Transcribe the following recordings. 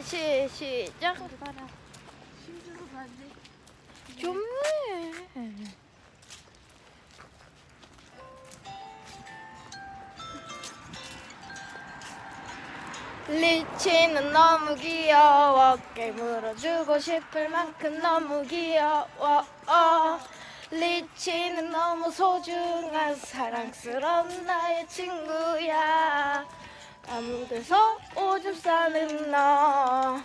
시, 시, 시작. 봐라. 안 돼. 좀해. 리치는 너무 귀여워 깨물어주고 싶을 만큼 너무 귀여워 어. 리치는 너무 소중한 사랑스러운 나의 친구야 아무 데서 오줌 싸는 너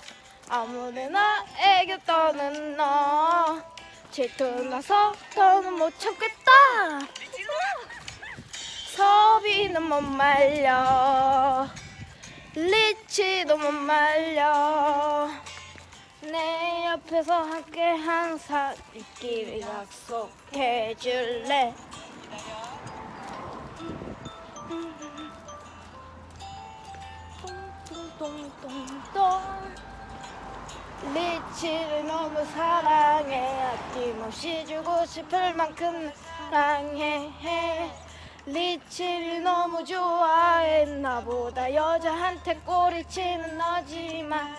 아무데나 애교 떠는 너 질투나서 더는 못 참겠다. 서비는 못 말려 리치도 못 말려. 내 옆에서 함께 항상 있기를 약속해 줄래? 똥똥 똥똥똥. 리치를 너무 사랑해. 아낌없이 주고 싶을 만큼 사랑해. 리치를 너무 좋아해 나보다. 여자한테 꼬리치는 너지만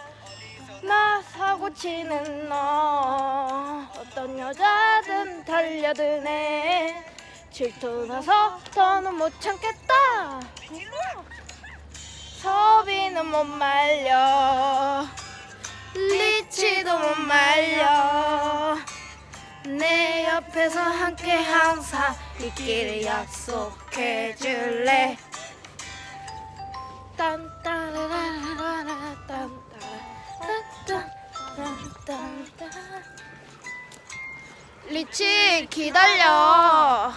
나 사고치는 너. 어떤 여자든 달려드네. 질투나서 더는 못 참겠다 서비는 못 말려. 리치도 못 말려. 내 옆에서 함께 항상 있기를 약속해 줄래? 리치 기다려